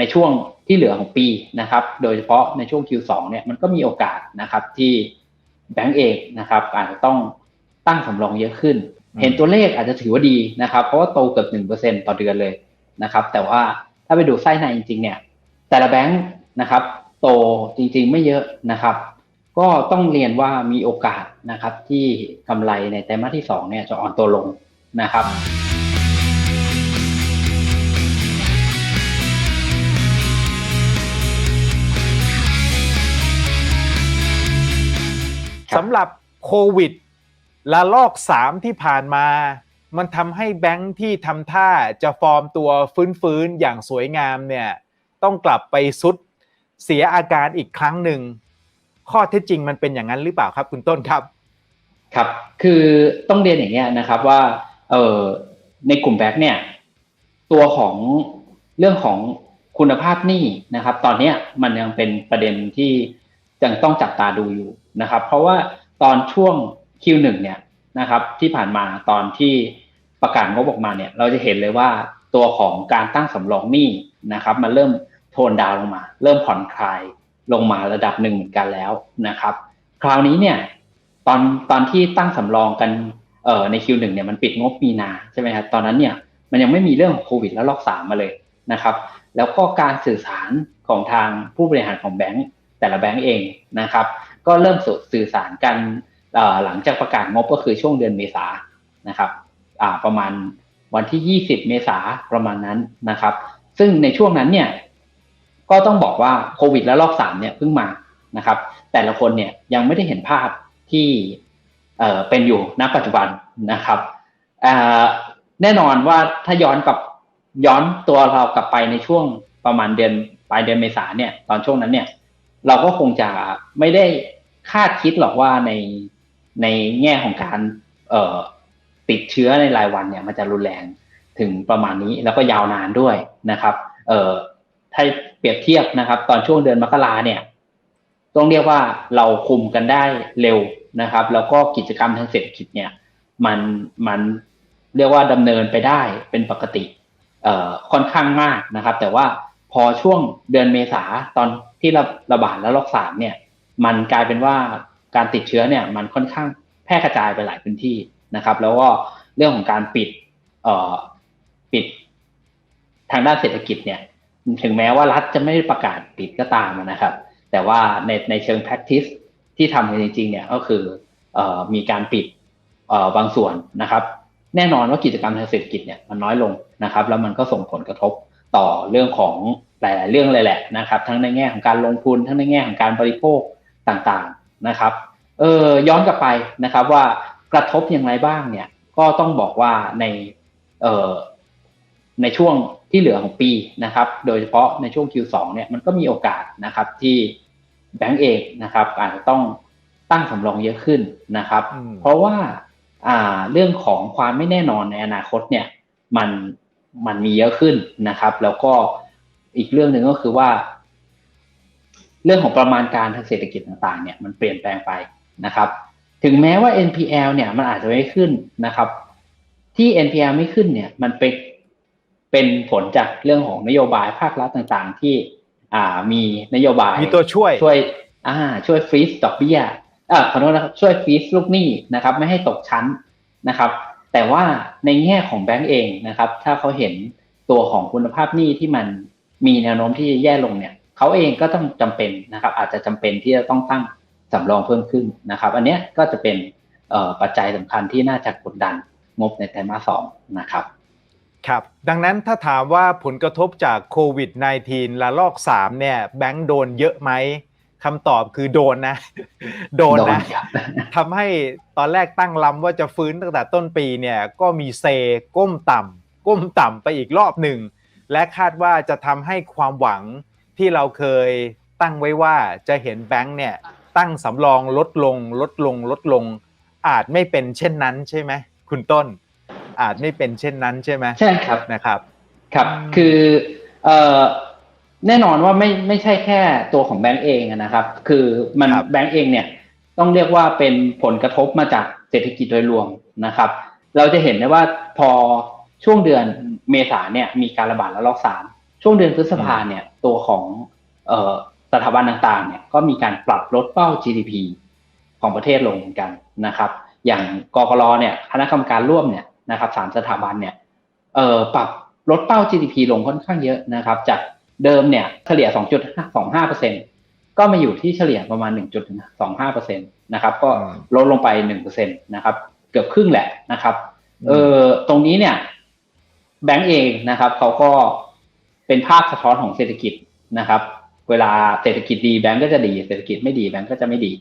ในช่วงที่เหลือของปีนะครับ โดยเฉพาะในช่วง Q2 เนี่ยมันก็มีโอกาสนะครับที่แบงก์เองนะครับอาจจะต้องตั้งสำรองเยอะขึ้น เห็นตัวเลขอาจจะถือว่าดีนะครับ เพราะว่าโตเกือบหนึ่งเปอร์เซ็นต่อเดือนเลยนะครับ แต่ว่าถ้าไปดูไส้ในจริงๆเนี่ย แต่ละแบงค์นะครับ โตจริงๆไม่เยอะนะครับ ก็ต้องเรียนว่ามีโอกาสนะครับ ที่กำไรในไตรมาสที่สองเนี่ยจะอ่อนตัวลงนะครับ สำหรับโควิดละลอกสามที่ผ่านมา มันทำให้แบงค์ที่ทำท่าจะฟอร์มตัวฟื้นๆ อย่างสวยงามเนี่ยต้องกลับไปซุดเสียอาการอีกครั้งหนึ่ง ข้อเท็จจริงมันเป็นอย่างนั้นหรือเปล่าครับ คุณต้นครับครับ คือต้องเรียนอย่างเงี้ยนะครับว่าเอ่อในกลุ่มแบงค์เนี่ยตัวของเรื่องของคุณภาพหนี้นะครับ ตอนเนี้ยมันยังเป็นประเด็นที่ยังต้องจับตาดูอยู่ นะครับ เพราะว่าตอนช่วง Q1 เนี่ยนะครับที่ผ่านมาตอนที่ประกาศงบออกมาเนี่ยเราจะเห็นเลยว่าตัวของการตั้งสำรองหนี้นะครับมันเริ่มโทนดาวลงมา เริ่มผ่อนคลายลงมาระดับหนึ่งเหมือนกันแล้วนะครับ คราวนี้เนี่ยตอนตอนที่ตั้งสำรองกันเอ่อใน Q1 เนี่ยมันปิดงบมีนาใช่ไหมครับตอนนั้นเนี่ยมันยังไม่มีเรื่องของโควิดแล้วล็อกสามมาเลยนะครับ แล้วก็การสื่อสารของทางผู้บริหารของแบงก์แต่ละแบงก์เองนะครับ ก็เริ่มสื่อสารกันหลังจากประกาศงบก็คือช่วงเดือนเมษานะครับประมาณวันที่ 20 เมษาประมาณนั้นนะครับ ซึ่งในช่วงนั้นเนี่ยก็ต้องบอกว่าโควิดแล้วรอบสามเนี่ยเพิ่งมานะครับ แต่ละคนเนี่ยยังไม่ได้เห็นภาพที่เเป็นอยู่ณปัจจุบันนะครับแน่นอนว่าถ้าย้อนกับย้อนตัวเรากลับไปในช่วงประมาณเดือนปลายเดือนเมษาเนี่ยตอนช่วงนั้นเนี่ยเราก็คงจะไม่ได้ คาดคิดหรอกว่าในในแง่ของการเอ่อติดเชื้อในรายวันเนี่ยมันจะรุนแรงถึงประมาณนี้แล้วก็ยาวนานด้วยนะครับ เอ่อถ้าเปรียบเทียบนะครับ ตอนช่วงเดือนมกราเนี่ยต้องเรียกว่าเราคุมกันได้เร็วนะครับ แล้วก็กิจกรรมทางเศรษฐกิจเนี่ยมันมันเรียกว่าดำเนินไปได้เป็นปกติเอ่อค่อนข้างมากนะครับ แต่ว่าพอช่วงเดือนเมษาตอนที่ระระบาดแล้วล็อกสามเนี่ย มันกลายเป็นว่าการติดเชื้อเนี่ยมันค่อนข้างแพร่กระจายไปหลายพื้นที่นะครับ แล้วก็เรื่องของการปิดเอ่อปิดทางด้านเศรษฐกิจเนี่ยถึงแม้ว่ารัฐจะไม่ได้ประกาศปิดก็ตามนะครับ แต่ว่าในในเชิง practice ที่ทำกันจริงๆเนี่ยก็คือเอ่อมีการปิดเอ่อบางส่วนนะครับ แน่นอนว่ากิจกรรมทางเศรษฐกิจเนี่ยมันน้อยลงนะครับ แล้วมันก็ส่งผลกระทบต่อเรื่องของหลาย ๆ เรื่องเลยแหละนะครับ ทั้งในแง่ของการลงทุนทั้งในแง่ของการบริโภค ต่างๆนะครับเออย้อนกลับไปนะครับว่ากระทบอย่างไรบ้างเนี่ยก็ต้องบอกว่าในเอ่อในช่วงที่เหลือของปีนะครับ โดยเฉพาะในช่วง Q2 เนี่ยมันก็มีโอกาสนะครับที่แบงก์เองนะครับอาจจะต้องตั้งสำรองเยอะขึ้นนะครับ เพราะว่าอ่าเรื่องของความไม่แน่นอนในอนาคตเนี่ยมันมันมีเยอะขึ้นนะครับ แล้วก็อีกเรื่องหนึ่งก็คือว่า เรื่องของประมาณการทางเศรษฐกิจต่างๆเนี่ยมันเปลี่ยนแปลงไปนะครับ ถึงแม้ว่า NPL เนี่ยมันอาจจะไม่ขึ้นนะครับ ที่ NPL ไม่ขึ้นเนี่ยมันเป็นเป็นผลจากเรื่องของนโยบายภาครัฐต่างๆ ที่อ่ามีนโยบายมีตัวช่วยช่วยอ่าช่วยฟรีซดอกเบี้ยอ่าขอโทษนะครับช่วยฟรีซลูกหนี้นะครับ ไม่ให้ตกชั้นนะครับ แต่ว่าในแง่ของแบงก์เองนะครับ ถ้าเขาเห็นตัวของคุณภาพหนี้ที่มันมีแนวโน้มที่จะแย่ลงเนี่ย เขาเองก็ต้องจำเป็นนะครับ อาจจะจำเป็นที่จะต้องตั้งสำรองเพิ่มขึ้นนะครับ อันนี้ก็จะเป็นปัจจัยสำคัญที่น่าจะกดดันงบในไตรมาสสองนะครับครับดังนั้นถ้าถามว่าผลกระทบจากโควิด -19 ระลอก 3 เนี่ยแบงก์โดนเยอะไหมคำตอบคือโดนนะ โดนนะทำให้ตอนแรกตั้งลำว่าจะฟื้นตั้งแต่ต้นปีเนี่ยก็มีเซก้มต่ำก้มต่ำไปอีกรอบหนึ่ง และคาดว่าจะทำให้ความหวัง ที่เราเคยตั้งไว้ว่าจะเห็นแบงค์เนี่ยตั้งสำรองลดลงลดลงลดลง อาจไม่เป็นเช่นนั้นใช่ไหมคุณต้น อาจไม่เป็นเช่นนั้นใช่ไหมใช่ครับนะครับ ครับคือเอ่อแน่นอนว่าไม่ไม่ใช่แค่ตัวของแบงก์เองนะครับ คือมันแบงก์เองเนี่ยต้องเรียกว่าเป็นผลกระทบมาจากเศรษฐกิจโดยรวมนะครับ เราจะเห็นได้ว่าพอช่วงเดือนเมษาเนี่ยมีการระบาดระลอกสาม ช่วงเดือนพฤษภาเนี่ยตัวของเอ่อสถาบันต่างๆเนี่ยก็มีการปรับลดเป้า GDP ของประเทศลงเหมือนกันนะครับ อย่างกกรเนี่ยคณะกรรมการร่วมเนี่ยนะครับสามสถาบันเนี่ยเอ่อปรับลดเป้า GDP ลงค่อนข้างเยอะนะครับ จากเดิมเนี่ยเฉลี่ย 2.25เปอร์เซ็นก็มาอยู่ที่เฉลี่ยประมาณ 1.25เปอร์เซ็นตนะครับ ก็ลดลงไป1เปอร์เซ็นตนะครับ เกือบครึ่งแหละนะครับ เออตรงนี้เนี่ยแบงก์เองนะครับเขาก็ เป็นภาพสะท้อนของเศรษฐกิจนะครับ เวลาเศรษฐกิจดีแบงก์ก็จะดี เศรษฐกิจไม่ดีแบงก์ก็จะไม่ดี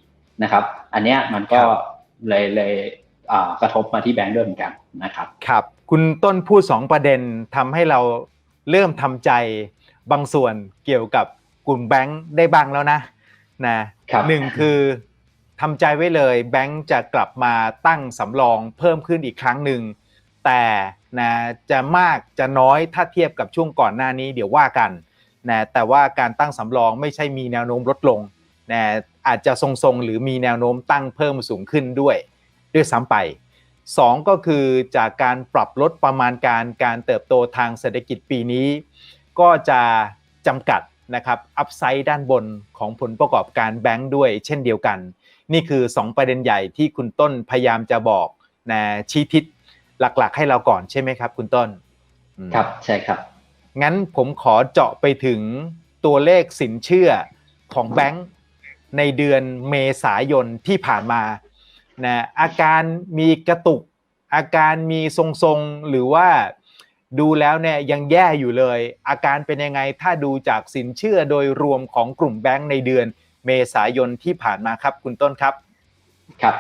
นะครับ อันเนี้ยมันก็เลยเลยอ่ากระทบมาที่แบงก์ด้วยเหมือนกันนะครับ ครับ คุณต้นพูดสองประเด็นทำให้เราเริ่มทำใจบางส่วนเกี่ยวกับกลุ่มแบงค์ได้บ้างแล้วนะนะครับหนึ่งคือทำใจไว้เลยแบงค์จะกลับมาตั้งสำรองเพิ่มขึ้นอีกครั้งหนึ่ง แต่นะจะมากจะน้อยถ้าเทียบกับช่วงก่อนหน้านี้เดี๋ยวว่ากันนะแต่ว่าการตั้งสำรองไม่ใช่มีแนวโน้มลดลงนะอาจจะทรงๆ หรือมีแนวโน้มตั้งเพิ่มสูงขึ้นด้วย ด้วยซ้ำไปสองก็คือจากการปรับลดประมาณการการเติบโตทางเศรษฐกิจปีนี้ ก็จะจำกัดนะครับอัพไซด์ด้านบนของผลประกอบการแบงค์ด้วยเช่นเดียวกัน นี่คือ 2 ประเด็นใหญ่ที่คุณต้นพยายามจะบอกนะชี้ทิศ หลักๆ ให้เราก่อนใช่ไหมครับ คุณต้นอืมครับใช่ครับ งั้นผมขอเจาะไปถึงตัวเลขสินเชื่อของแบงค์ในเดือนเมษายนที่ผ่านมานะอาการมีกระตุก อาการมีทรงๆหรือว่าดูแล้วเนี่ยยังแย่อยู่เลย อาการเป็นยังไงถ้าดูจากสินเชื่อโดยรวมของกลุ่มแบงค์ในเดือนเมษายนที่ผ่านมาครับ คุณต้นครับ ครับ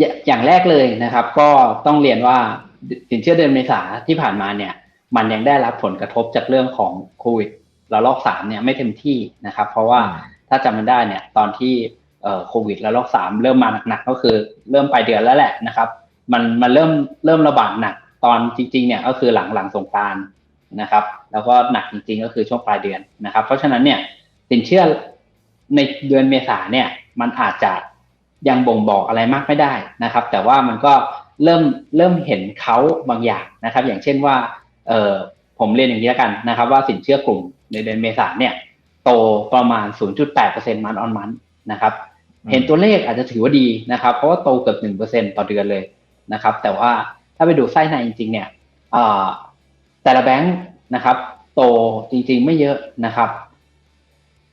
อ่าอย่าอย่างแรกเลยนะครับ ก็ต้องเรียนว่าสินเชื่อเดือนเมษาที่ผ่านมาเนี่ย มันยังได้รับผลกระทบจากเรื่องของโควิดระลอกสามเนี่ยไม่เต็มที่นะครับ เพราะว่าอืมถ้าจำมันได้เนี่ย ตอนที่เอ่อโควิดระลอกสามเริ่มมาหนักๆก็คือเริ่มปลายเดือนแล้วแหละนะครับ มันมันเริ่มเริ่มระบาดหนักตอนจริง ๆ เนี่ยก็คือหลังหลังสงกรานต์นะครับ แล้วก็หนักจริง ๆ ก็คือช่วงปลายเดือนนะครับ เพราะฉะนั้นเนี่ยสินเชื่อในเดือนเมษาเนี่ย มันอาจจะ ยังบ่งบอกอะไรมากไม่ได้นะครับ แต่ว่ามันก็เริ่มเริ่มเห็นเขาบางอย่างนะครับ อย่างเช่นว่าเออผมเรียนอย่างนี้แล้วกันนะครับ ว่าสินเชื่อกลุ่มในเดือนเมษาเนี่ย โตประมาณ 0.8%มันออนมันนะครับอืมเห็นตัวเลขอาจจะถือว่าดีนะครับ เพราะว่าโตเกือบ1%ต่อเดือนเลยนะครับ แต่ว่าถ้าไปดูไส้ในจริง ๆ เนี่ยอ่าแต่ละแบงค์นะครับ โตจริง ๆ ไม่เยอะนะครับ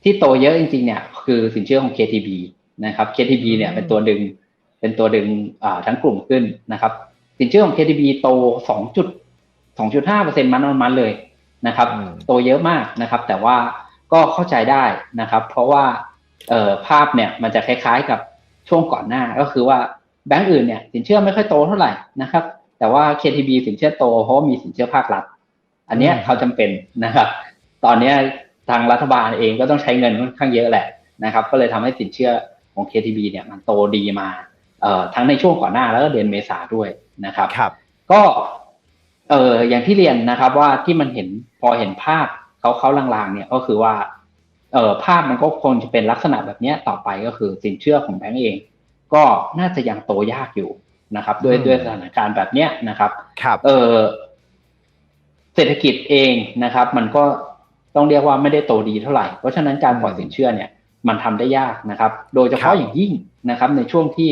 ที่โตเยอะจริง ๆ เนี่ย คือสินเชื่อของ KTB นะครับ KTB เนี่ยเป็นตัวดึง เป็นตัวดึงอ่าทั้งกลุ่มขึ้นนะครับ สินเชื่อของ KTB โต2.2.5%มันออนมันเลยนะครับอืมโตเยอะมากนะครับ แต่ว่าก็เข้าใจได้นะครับ เพราะว่าเอ่อภาพเนี่ยมันจะคล้ายๆกับช่วงก่อนหน้าก็คือว่าแบงก์อื่นเนี่ยสินเชื่อไม่ค่อยโตเท่าไหร่นะครับ แต่ว่า KTB สินเชื่อโตเพราะว่ามีสินเชื่อภาครัฐ อันเนี้ยอืมเขาจำเป็นนะครับ ตอนเนี้ยทางรัฐบาลเองก็ต้องใช้เงินค่อนข้างเยอะแหละนะครับ ก็เลยทำให้สินเชื่อ ของ KTB เนี่ยมันโตดีมาเอ่อทั้งในช่วงก่อนหน้าแล้วก็เดือนเมษาด้วยนะครับครับก็เอออย่างที่เรียนนะครับว่าที่มันเห็นพอเห็นภาพเขาเขาลางๆ เนี่ยก็คือว่าเออภาพมันก็คงจะเป็นลักษณะแบบเนี้ยต่อไปก็คือสินเชื่อของแบงก์เอง ก็น่าจะยังโตยากอยู่นะครับด้วยอืมด้วยสถานการณ์แบบเนี้ยนะครับครับเออเศรษฐกิจเองนะครับ มันก็ต้องเรียกว่าไม่ได้โตดีเท่าไหร่ เพราะฉะนั้นการปล่อยสินเชื่อเนี่ย มันทำได้ยากนะครับ โดยเฉครัพาะบอย่างยิ่งนะครับ ในช่วงที่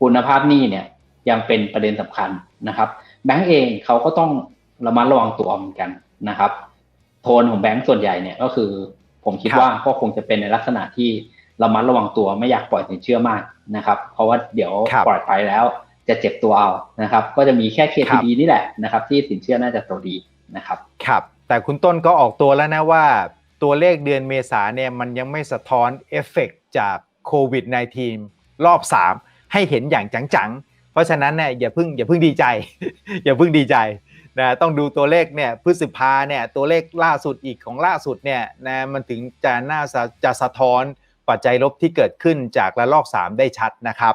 คุณภาพหนี้เนี่ยยังเป็นประเด็นสำคัญนะครับ แบงก์เองเขาก็ต้องระมัดระวังตัวเหมือนกันนะครับ โทนของแบงก์ส่วนใหญ่เนี่ยก็คือ ผมคิดครับว่าก็คงจะเป็นในลักษณะที่ระมัดระวังตัวไม่อยากปล่อยสินเชื่อมากนะครับ เพราะว่าเดี๋ยวครับปล่อยไปแล้วจะเจ็บตัวเอานะครับ ก็จะมีแค่ครับ KTB นี่แหละนะครับ ที่สินเชื่อน่าจะโตดีนะครับครับ แต่คุณต้นก็ออกตัวแล้วนะว่า ตัวเลขเดือนเมษาเนี่ยมันยังไม่สะท้อนเอฟเฟกต์จากโควิด -19 รอบ 3 ให้เห็นอย่างจังๆ เพราะฉะนั้นเนี่ยอย่าเพิ่งอย่าเพิ่งดีใจ อย่าเพิ่งดีใจนะต้องดูตัวเลขเนี่ยพฤษภาเนี่ยตัวเลขล่าสุดอีกของล่าสุดเนี่ยนะมันถึงจะน่าจะจะสะท้อนปัจจัยลบที่เกิดขึ้นจากระลอก 3 ได้ชัดนะครับ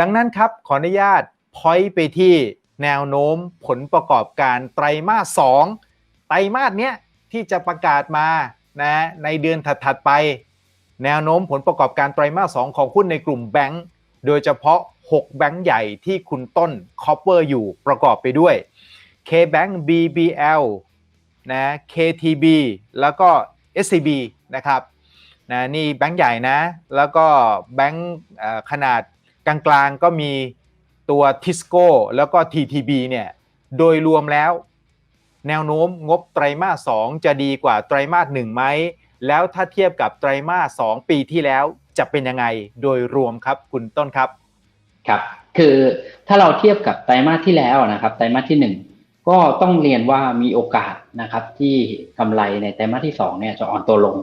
ดังนั้นครับขออนุญาตพอยไปที่แนวโน้มผลประกอบการไตรมาส 2 ไตรมาสเนี้ยที่จะประกาศมา นะในเดือนถัดๆไป แนวโน้มผลประกอบการไตรมาส 2 ของหุ้นในกลุ่มแบงก์โดยเฉพาะ 6 แบงก์ใหญ่ที่คุณต้นคอปเปอร์อยู่ประกอบไปด้วย K-Bank BBL นะ KTB แล้วก็ SCB นะครับนะนี่แบงก์ใหญ่นะ แล้วก็แบงก์ขนาดกลางๆก็มีตัว Tisco แล้วก็ TTB เนี่ย โดยรวมแล้ว แนวโน้มงบไตรมาส 2 จะดีกว่าไตรมาส 1 ไหม แล้วถ้าเทียบกับไตรมาส 2 ปีที่แล้วจะเป็นยังไงโดยรวมครับคุณต้นครับ ครับ คือถ้าเราเทียบกับไตรมาสที่แล้วนะครับ ไตรมาสที่หนึ่งก็ต้องเรียนว่ามีโอกาสนะครับ ที่กำไรในไตรมาสที่สองเนี่ยจะอ่อนตัวลง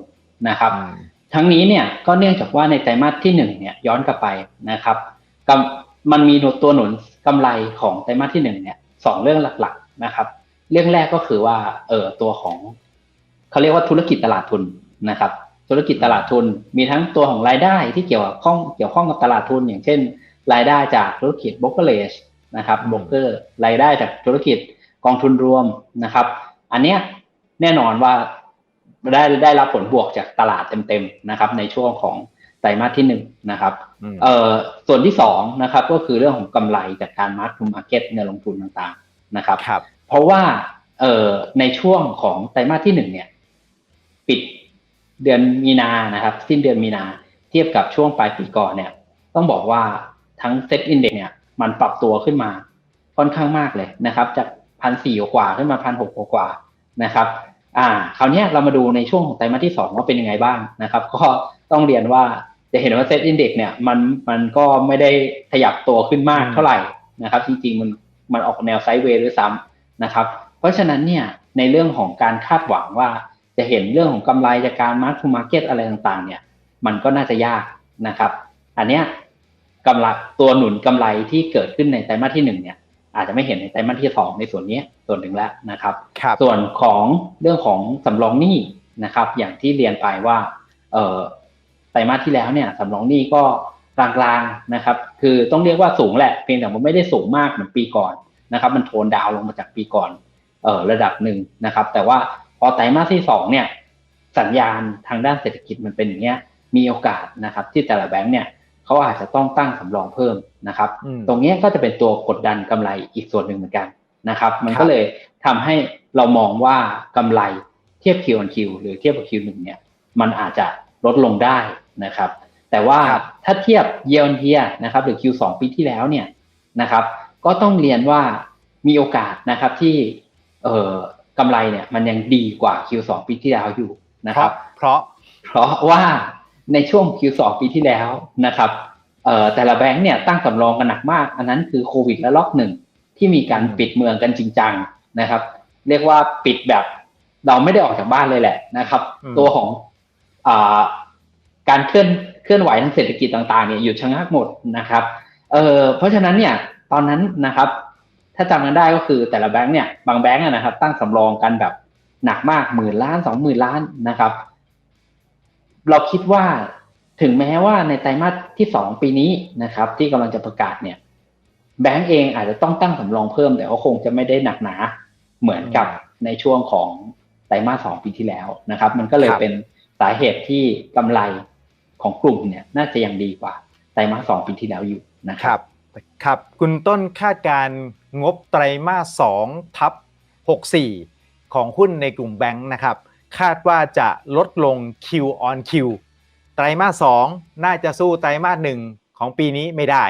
นะครับ ทั้งนี้เนี่ยก็เนื่องจากว่าในไตรมาสที่หนึ่งเนี่ยย้อนกลับไปนะครับกำมันมีตัวหนุนกำไรของไตรมาสที่หนึ่งเนี่ยสองเรื่องหลักๆนะครับ เรื่องแรกก็คือว่าเออตัวของเขาเรียกว่าธุรกิจตลาดทุนนะครับ ธุรกิจตลาดทุน มีทั้งตัวของรายได้ที่เกี่ยวข้องเกี่ยวข้องกับตลาดทุน อย่างเช่น รายได้จากธุรกิจ brokerage นะครับอืมโบรกเกอร์รายได้จากธุรกิจกองทุนรวมนะครับ อันเนี้ยแน่นอนว่าได้ได้รับผลบวกจากตลาดเต็มๆนะครับ ในช่วงของไตรมาสที่หนึ่งนะครับอืมเอ่อส่วนที่สองนะครับก็คือเรื่องของกำไรจากการมาร์ k ทูมาร์เก็ตในลงทุนต่างๆนะครับครับ เพราะว่าเอ่อในช่วงของไตรมาสที่หนึ่งเนี่ย ปิดเดือนมีนานะครับ สิ้นเดือนมีนาเทียบกับช่วงปลายปีก่อนเนี่ย ต้องบอกว่าทั้งเซ็ตอินเด็กเนี่ยมันปรับตัวขึ้นมาค่อนข้างมากเลยนะครับ จากพันสี่กว่าขึ้นมาพันหกกว่านะครับ อ่า คราวนี้เรามาดูในช่วงของไตรมาสที่สองว่าเป็นยังไงบ้างนะครับ ก็ต้องเรียนว่าจะเห็นว่าเซ็ตอินเด็กเนี่ยมันมันก็ไม่ได้ขยับตัวขึ้นมากเท่าไหร่นะครับ จริงๆมันมันออกแนวไซด์เวย์ด้วยซ้ำ นะครับ เพราะฉะนั้นเนี่ยในเรื่องของการคาดหวังว่าจะเห็นเรื่องของกำไรจากการมาร์ k ทูมาร์เก็ตอะไรต่างๆ เนี่ย มันก็น่าจะยากนะครับ อันเนี้ยกำไรตัวหนุนกำไรที่เกิดขึ้นในไตรมาสที่หนึ่งเนี่ย อาจจะไม่เห็นในไตรมาสที่สองในส่วนนี้ส่วนหนึ่งแล้วนะครับครับส่วนของเรื่องของสำรองหนี้นะครับ อย่างที่เรียนไปว่า เอ่อไตรมาสที่แล้วเนี่ยสำรองหนี้ก็กลางๆนะครับ คือต้องเรียกว่าสูงแหละเพียงแต่มันไม่ได้สูงมากเหมือนปีก่อน นะครับ มันโทนดาวน์ลงมาจากปีก่อนเอ่อระดับหนึ่งนะครับ แต่ว่าพอไตรมาสที่สองเนี่ยสัญญาณทางด้านเศรษฐกิจมันเป็นอย่างเงี้ยมีโอกาสนะครับ ที่แต่ละแบงก์เนี่ยเขาอาจจะต้องตั้งสำรองเพิ่มนะครับอืมตรงเนี้ยก็จะเป็นตัวกดดันกำไรอีกส่วนหนึ่งเหมือนกันนะครับ มันครับก็เลยทำให้เรามองว่ากำไรเทียบ Q on Q หรือเทียบกับ Q1 เนี่ยมันอาจจะลดลงได้นะครับ แต่ว่าครับถ้าเทียบ year on year นะครับหรือ Q2 ปีที่แล้วเนี่ยนะครับ ก็ต้องเรียนว่ามีโอกาสนะครับที่เอ่อกำไรเนี่ยมันยังดีกว่า Q2 ปีที่แล้วอยู่นะเพครัราะบเพราะเพราะว่าในช่วง Q2 ปีที่แล้วนะครับเอ่อแต่ละแบงก์เนี่ยตั้งสำรองกันหนักมาก อันนั้นคือโควิดและล็อกหนึ่งที่มีการอืมปิดเมืองกันจริงจังนะครับ เรียกว่าปิดแบบเราไม่ได้ออกจากบ้านเลยแหละนะครับ ตัวของอาการเคลื่อนเคลื่อนไหวทางเศรษฐกิจต่างๆเนี่ยหยุดชะงักหมดนะครับเอ่อเพราะฉะนั้นเนี่ย ตอนนั้นนะครับ ถ้าจำกันได้ก็คือแต่ละแบงก์เนี่ยบางแบงก์อะนะครับ ตั้งสำรองกันแบบหนักมากหมื่นล้านสองหมื่นล้านนะครับ เราคิดว่าถึงแม้ว่าในไตรมาสที่สองปีนี้นะครับ ที่กำลังจะประกาศเนี่ย แบงก์เองอาจจะต้องตั้งสำรองเพิ่ม แต่ก็คงจะไม่ได้หนักหนาเหมือนกับในช่วงของไตรมาสสองปีที่แล้วนะครับ มันก็เลยครับเป็นสาเหตุที่กำไรของกลุ่มเนี่ย น่าจะยังดีกว่าไตรมาสสองปีที่แล้วอยู่นะคครับรับ ครับคุณต้นคาดการงบไตรมาส2ทับ64 ของหุ้นในกลุ่มแบงค์นะครับ คาดว่าจะลดลง Q on Q ไตรมาส2น่าจะสู้ไตรมาส1ของปีนี้ไม่ได้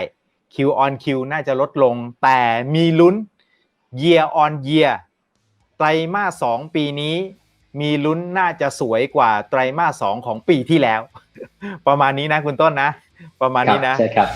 Q on Q น่าจะลดลง แต่มีลุ้น Year on Year ไตรมาส2ปีนี้มีลุ้นน่าจะสวยกว่าไตรมาส2ของปีที่แล้ว ประมาณนี้นะคุณต้นนะ ประมาณนี้นะใช่ครับ